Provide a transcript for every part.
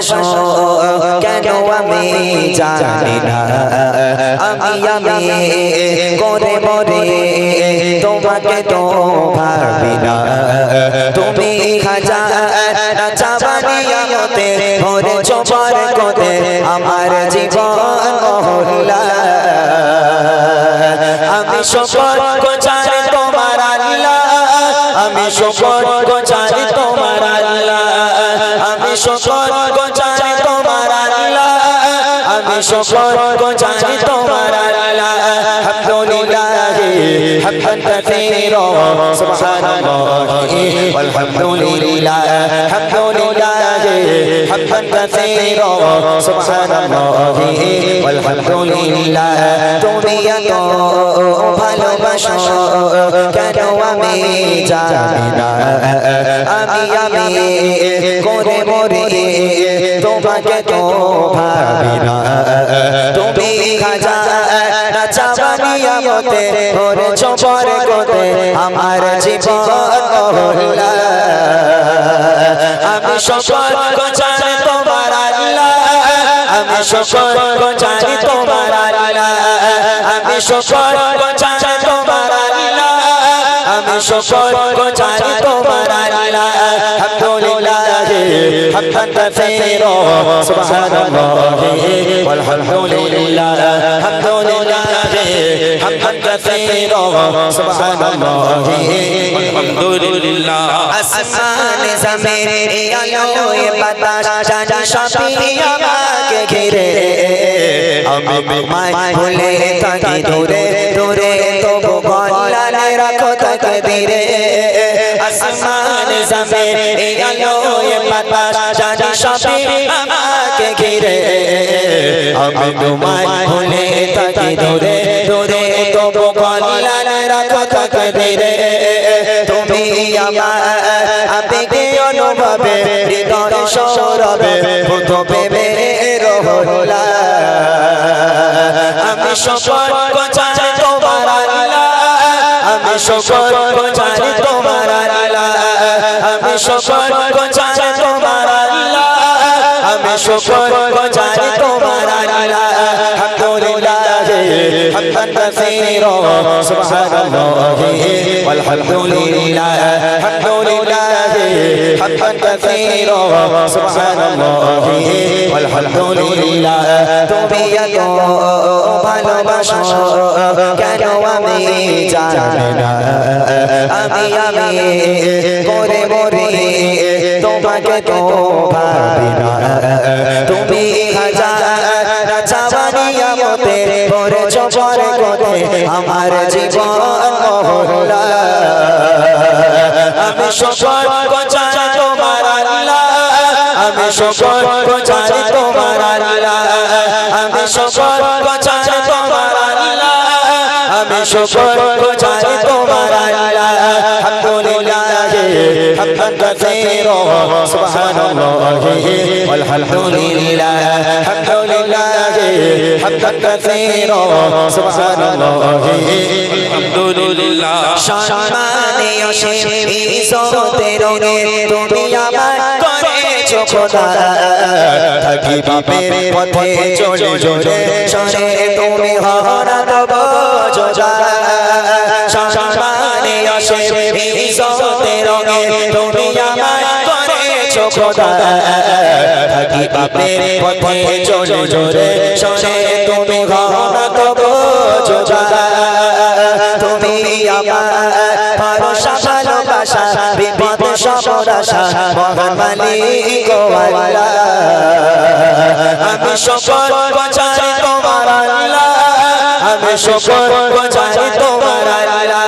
ভালোবাসো কেন আমি জানি না আমি আমি করে মরে তোমাকে তো ভাবি না তুমি হাজার চাবানিয়ামতে ভরে চোপার কোতে আমার জীবন মহল্লা আমি সকল আমি সকল গোচার তোমার আল্লাহ। আমি সকল গোচার তোমার আল্লাহ। hamdulillahi hamdan kathira subhanallahi walhamdulillahi hamdulillahi hamdan kathira subhanallahi walhamdulillahi dunia to ভালোবাসো কেন আমি জানি না আমি আমি করে মরে তোমাকে তো ভাবি না তুমি খাজা চাবানিয়ামতে ওরে চপর কোতে আমার জীবন মহল্লা আমি সকল গোচার তোমার আল্লাহ আমি সকল গোচার তোমার আল্লাহ আমি সকল গোচার তোমার আল্লাহ আমি সকল গোচার তোমার আল্লাহ আলহামদুলিল্লাহ হামদান কাসীরা সুবহানাল্লাহ والحمدلله الحمدلله حمدا كثيرا سبحان الله আলহামদুলিল্লাহ আসমান জমিন আলো বাতাস জানি সবই আমাকে ঘিরে আমি তোমায় ভুলে থাকি দূরে দূরে তবু গলালে রাখো তাকে ধীরে আসমান জমিন আলো বাতাস জানি সবই আমাকে ঘিরে আমি তোমায় ভুলে থাকি দূরে দূরে তবু গলালে রাখো তাকে ধীরে। তুমি আমার আবেগে অনুভবে হৃদয় সৌরভে বুধ প্রেমে রহলা আমি সকল গোচার তোমার আমি সকল গোচার তোমার আমি সকল গোচার তোমার আমি সকল গোচার হামদান কাসীরা সুবহানাল্লাহ والحمد لله الحمد لله حمدا كثيرا سبحان الله والحمد لله তুমি এত ভালোবাসো কেন আমি জানি না আমি আমি করে মরি তোমাকে তো ভাবি না তুমি হাজার চাবানিয়ামতে পরে চপর কোতে আমার জীবন মহল্লা আমি সকল গোচার তোমার আল্লাহ আমি সকল গোচার তোমার আল্লাহ আমি সকল গোচার তোমার আল্লাহ আমি সকল গোচার তোমার আল্লাহ আলহামদুলিল্লাহ হামদান কাসীরা সুবহানাল্লাহ والحمدلله الحمدلله حمدا كثيرا سبحان الله আলহামদুলিল্লাহ সম্মানীয় ঈশ্বরের তুমি আমার করেছো খোদা থাকি বাপের পথে চলে চলে সরে তুমি হরা খোদা থাকি বাপের পথে চলে চলে সরে তুমি হরা তব যোজা তুমি আমার ভরসা ভালোবাসা বিপদ সবরাশা মহান মালিক আল্লাহ আমি সকল গোচারি তোমার আল্লাহ আমি সকল গোচারি তোমার আল্লাহ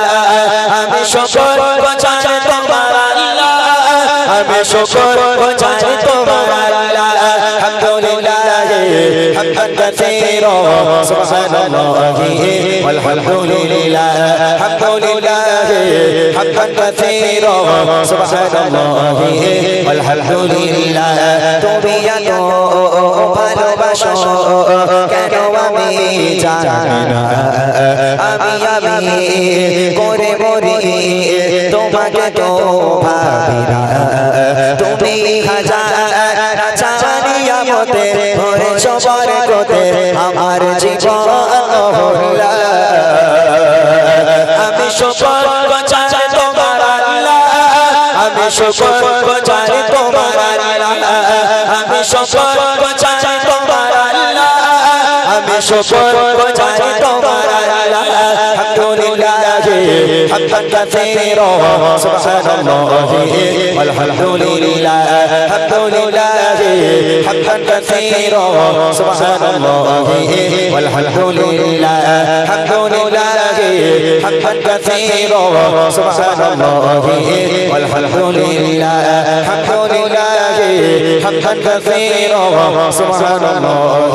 আমি সকল গোচারি তোমার আল্লাহ। আমি সকল حمدا كثيرا سبحان الله والحمد لله الحمد لله حمدا كثيرا سبحان الله والحمد لله তুমি এত ভালোবাসো কেন আমি জানি না আমি আমি করে মরি তোমাকে তো ভাবি না তুমি হাজার সবার আমার জীবন আমি সকল বাঁচার তোমার আল্লাহ। আমি সকল বাঁচার তোমার আল্লাহ। আমি সকল বাঁচার তোমার আল্লাহ। আমি সকল বাঁচার তোমার আল্লাহ। আলহামদুলিল্লাহ। حمدا كثيرا سبحان الله والحمد لله الحمد لله حمدا كثيرا سبحان الله والحمد لله الحمد لله حمدا كثيرا سبحان الله والحمد لله الحمد لله حمدا كثيرا سبحان الله